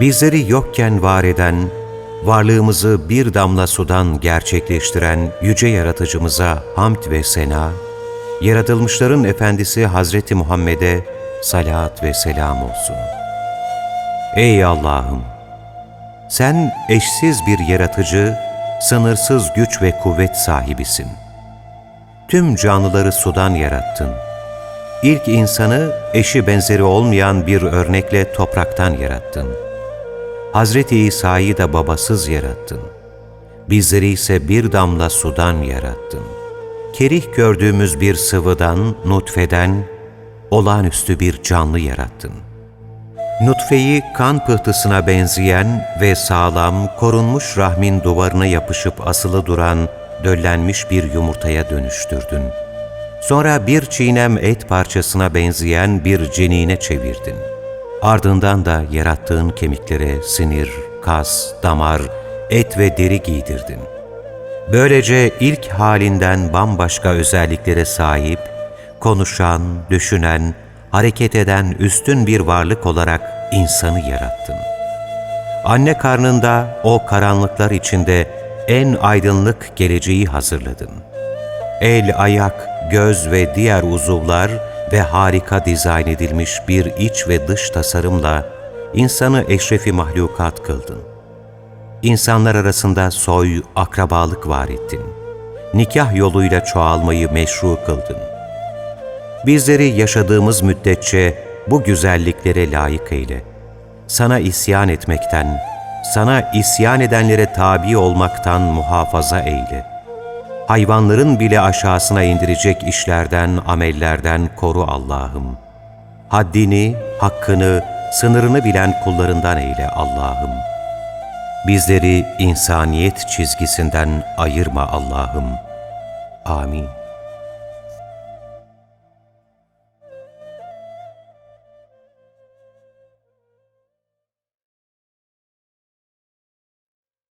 Bizleri yokken var eden, varlığımızı bir damla sudan gerçekleştiren yüce yaratıcımıza hamd ve sena, yaratılmışların efendisi Hazreti Muhammed'e salat ve selam olsun. Ey Allah'ım! Sen eşsiz bir yaratıcı, sınırsız güç ve kuvvet sahibisin. Tüm canlıları sudan yarattın. İlk insanı eşi benzeri olmayan bir örnekle topraktan yarattın. Hazreti İsa'yı da babasız yarattın. Bizleri ise bir damla sudan yarattın. Kerih gördüğümüz bir sıvıdan, nutfeden, olağanüstü bir canlı yarattın. Nutfeyi kan pıhtısına benzeyen ve sağlam, korunmuş rahmin duvarına yapışıp asılı duran, döllenmiş bir yumurtaya dönüştürdün. Sonra bir çiğnem et parçasına benzeyen bir cenine çevirdin. Ardından da yarattığın kemiklere sinir, kas, damar, et ve deri giydirdin. Böylece ilk halinden bambaşka özelliklere sahip, konuşan, düşünen, hareket eden üstün bir varlık olarak insanı yarattın. Anne karnında o karanlıklar içinde en aydınlık geleceği hazırladın. El, ayak, göz ve diğer uzuvlar ve harika dizayn edilmiş bir iç ve dış tasarımla insanı eşrefi mahlukat kıldın. İnsanlar arasında soy, akrabalık var ettin. Nikah yoluyla çoğalmayı meşru kıldın. Bizleri yaşadığımız müddetçe bu güzelliklere layık eyle. Sana isyan etmekten, sana isyan edenlere tabi olmaktan muhafaza eyle. Hayvanların bile aşağısına indirecek işlerden, amellerden koru Allah'ım. Haddini, hakkını, sınırını bilen kullarından eyle Allah'ım. Bizleri insaniyet çizgisinden ayırma Allah'ım. Amin.